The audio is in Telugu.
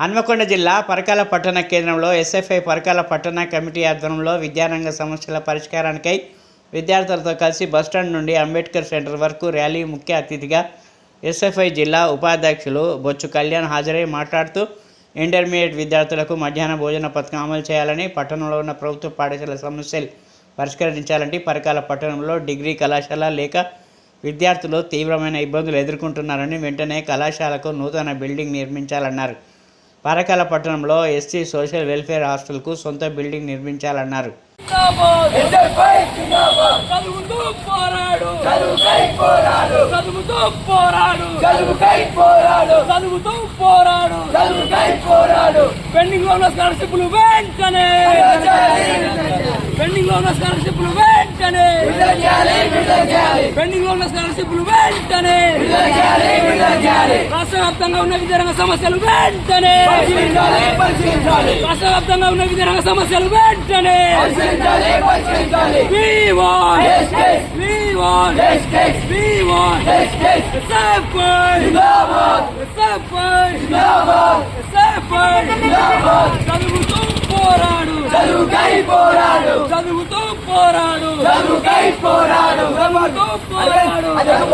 హన్మకొండ జిల్లా పరకాల పట్టణ కేంద్రంలో ఎస్ఎఫ్ఐ పరకాల పట్టణ కమిటీ ఆధ్వర్యంలో విద్యారంగ సమస్యల పరిష్కారానికై విద్యార్థులతో కలిసి బస్టాండ్ నుండి అంబేద్కర్ సెంటర్ వరకు ర్యాలీ ముఖ్య అతిథిగా ఎస్ఎఫ్ఐ జిల్లా ఉపాధ్యక్షులు బొచ్చు కళ్యాణ్ హాజరై మాట్లాడుతూ ఇంటర్మీడియట్ విద్యార్థులకు మధ్యాహ్న భోజన పథకం అమలు చేయాలని పట్టణంలో ఉన్న ప్రభుత్వ పాఠశాల సమస్యలు పరిష్కరించాలంటే పరకాల పట్టణంలో డిగ్రీ కళాశాల లేక విద్యార్థులు తీవ్రమైన ఇబ్బందులు ఎదుర్కొంటున్నారని వెంటనే కళాశాలకు నూతన బిల్డింగ్ నిర్మించాలన్నారు. పరకాల పట్టణంలో ఎస్సీ సోషల్ వెల్ఫేర్ హాస్టల్కు సొంత బిల్డింగ్ నిర్మించాలన్నారు. పెండింగ్లో ఉన్న స్కాలర్షిప్లు వెంటనే. పెండింగ్లో ఉన్న స్కాలర్షిప్లు వెంటనే. పెండింగ్ లో ఉన్న స్కాలర్షిప్లు వెంటనే విడుదల చేయాలి విడుదల చేయాలి రాష్ట్ర వ్యాప్తంగా ఉన్న విద్యారంగ సమస్యలు వెంటనే పరిశీలించాలి పరిశీలించాలి రాష్ట్ర వ్యాప్తంగా ఉన్న విద్యారంగ సమస్యలు వెంటనే పరిశీలించాలి పరిశీలించాలి We want, Yes, yes. we want, Yes, yes. we want, Yes, yes. Separate, Zindabad separate, Zindabad separate. జిందాబాద్ చదువుతూ పోరాడు చదువుకై పోరాడు చదువుతూ పోరాడు చదువుకై పోరాడు मार अरे